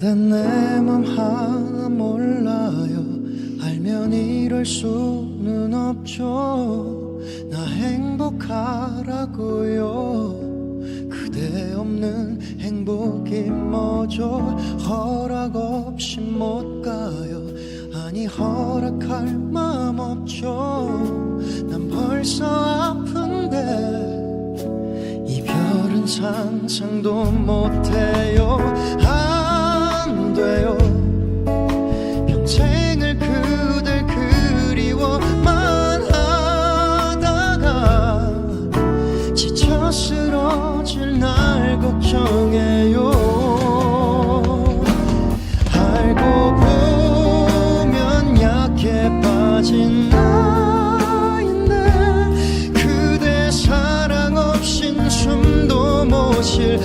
난내맘 하나 몰라요. 알면 이럴 수는 없죠. 나 행복하라고요. 그대 없는 행복이 뭐죠? 허락 없이 못 가요. 아니 허락할 마음 없죠. 난 벌써 아픈데 이별은 상상도 못해요 쓰러질 날 걱정해요. 알고 보면 약해 빠진 나인데 그대 사랑 없인 숨도 못쉴